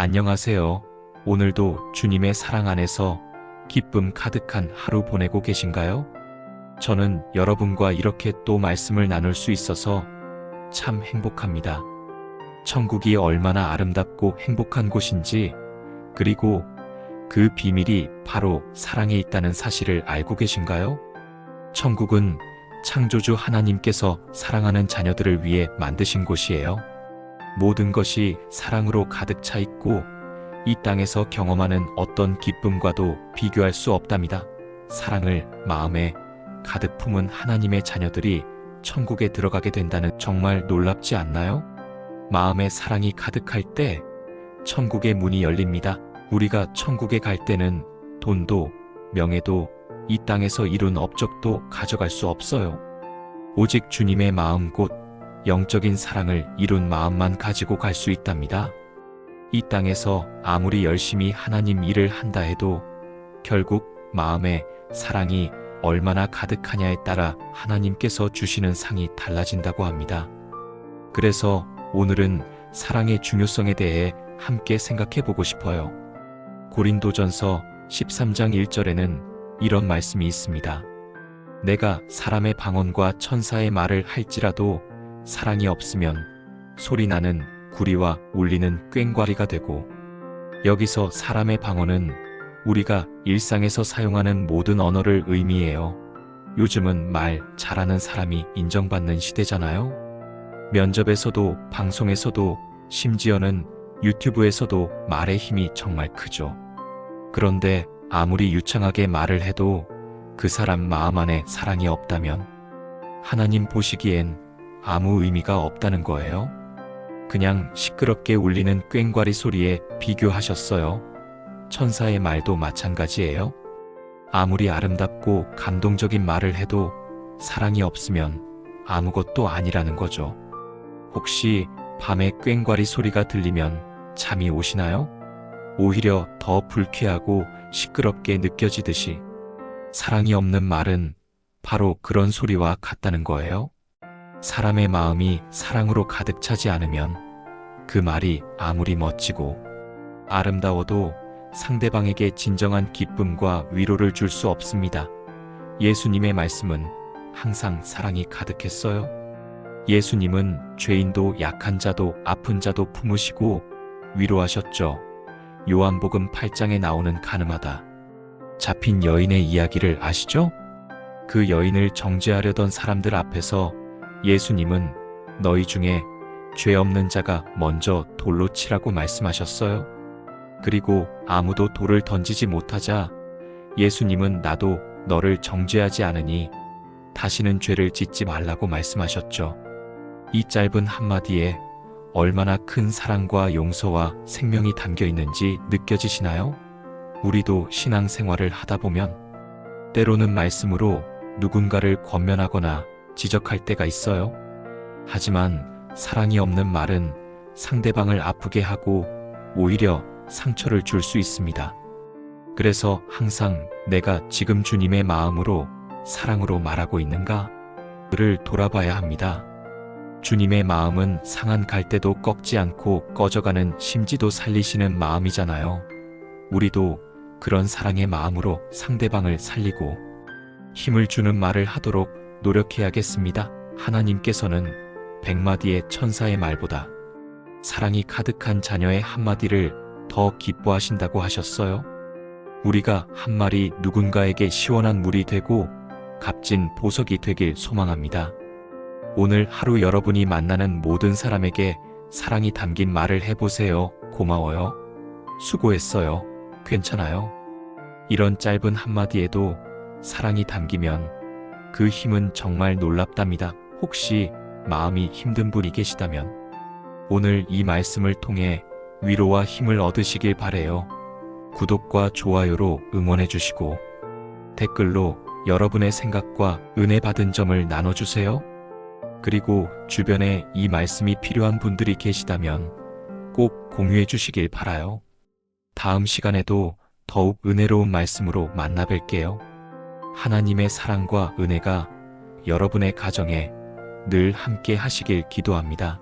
안녕하세요. 오늘도 주님의 사랑 안에서 기쁨 가득한 하루 보내고 계신가요? 저는 여러분과 이렇게 또 말씀을 나눌 수 있어서 참 행복합니다. 천국이 얼마나 아름답고 행복한 곳인지, 그리고 그 비밀이 바로 사랑에 있다는 사실을 알고 계신가요? 천국은 창조주 하나님께서 사랑하는 자녀들을 위해 만드신 곳이에요. 모든 것이 사랑으로 가득 차 있고 이 땅에서 경험하는 어떤 기쁨과도 비교할 수 없답니다. 사랑을 마음에 가득 품은 하나님의 자녀들이 천국에 들어가게 된다는 정말 놀랍지 않나요? 마음에 사랑이 가득할 때 천국의 문이 열립니다. 우리가 천국에 갈 때는 돈도 명예도 이 땅에서 이룬 업적도 가져갈 수 없어요. 오직 주님의 마음 곧 영적인 사랑을 이룬 마음만 가지고 갈 수 있답니다. 이 땅에서 아무리 열심히 하나님 일을 한다 해도 결국 마음에 사랑이 얼마나 가득하냐에 따라 하나님께서 주시는 상이 달라진다고 합니다. 그래서 오늘은 사랑의 중요성에 대해 함께 생각해 보고 싶어요. 고린도전서 13장 1절에는 이런 말씀이 있습니다. 내가 사람의 방언과 천사의 말을 할지라도 사랑이 없으면 소리나는 구리와 울리는 꽹과리가 되고 여기서 사람의 방언은 우리가 일상에서 사용하는 모든 언어를 의미해요. 요즘은 말 잘하는 사람이 인정받는 시대잖아요. 면접에서도 방송에서도 심지어는 유튜브에서도 말의 힘이 정말 크죠. 그런데 아무리 유창하게 말을 해도 그 사람 마음 안에 사랑이 없다면 하나님 보시기엔 아무 의미가 없다는 거예요. 그냥 시끄럽게 울리는 꽹과리 소리에 비교하셨어요. 천사의 말도 마찬가지예요. 아무리 아름답고 감동적인 말을 해도 사랑이 없으면 아무것도 아니라는 거죠. 혹시 밤에 꽹과리 소리가 들리면 잠이 오시나요? 오히려 더 불쾌하고 시끄럽게 느껴지듯이 사랑이 없는 말은 바로 그런 소리와 같다는 거예요. 사람의 마음이 사랑으로 가득 차지 않으면 그 말이 아무리 멋지고 아름다워도 상대방에게 진정한 기쁨과 위로를 줄 수 없습니다. 예수님의 말씀은 항상 사랑이 가득했어요. 예수님은 죄인도 약한 자도 아픈 자도 품으시고 위로하셨죠. 요한복음 8장에 나오는 가늠하다. 잡힌 여인의 이야기를 아시죠? 그 여인을 정죄하려던 사람들 앞에서 예수님은 너희 중에 죄 없는 자가 먼저 돌로 치라고 말씀하셨어요. 그리고 아무도 돌을 던지지 못하자 예수님은 나도 너를 정죄하지 않으니 다시는 죄를 짓지 말라고 말씀하셨죠. 이 짧은 한마디에 얼마나 큰 사랑과 용서와 생명이 담겨 있는지 느껴지시나요? 우리도 신앙생활을 하다 보면 때로는 말씀으로 누군가를 권면하거나 지적할 때가 있어요. 하지만 사랑이 없는 말은 상대방을 아프게 하고 오히려 상처를 줄 수 있습니다. 그래서 항상 내가 지금 주님의 마음으로 사랑으로 말하고 있는가? 를 돌아봐야 합니다. 주님의 마음은 상한 갈대도 꺾지 않고 꺼져가는 심지도 살리시는 마음이잖아요. 우리도 그런 사랑의 마음으로 상대방을 살리고 힘을 주는 말을 하도록 노력해야겠습니다. 하나님께서는 백마디의 천사의 말보다 사랑이 가득한 자녀의 한마디를 더 기뻐하신다고 하셨어요. 우리가 한 말이 누군가에게 시원한 물이 되고 값진 보석이 되길 소망합니다. 오늘 하루 여러분이 만나는 모든 사람에게 사랑이 담긴 말을 해보세요. 고마워요. 수고했어요. 괜찮아요. 이런 짧은 한마디에도 사랑이 담기면 그 힘은 정말 놀랍답니다. 혹시 마음이 힘든 분이 계시다면 오늘 이 말씀을 통해 위로와 힘을 얻으시길 바래요. 구독과 좋아요로 응원해 주시고 댓글로 여러분의 생각과 은혜 받은 점을 나눠주세요. 그리고 주변에 이 말씀이 필요한 분들이 계시다면 꼭 공유해 주시길 바라요. 다음 시간에도 더욱 은혜로운 말씀으로 만나 뵐게요. 하나님의 사랑과 은혜가 여러분의 가정에 늘 함께 하시길 기도합니다.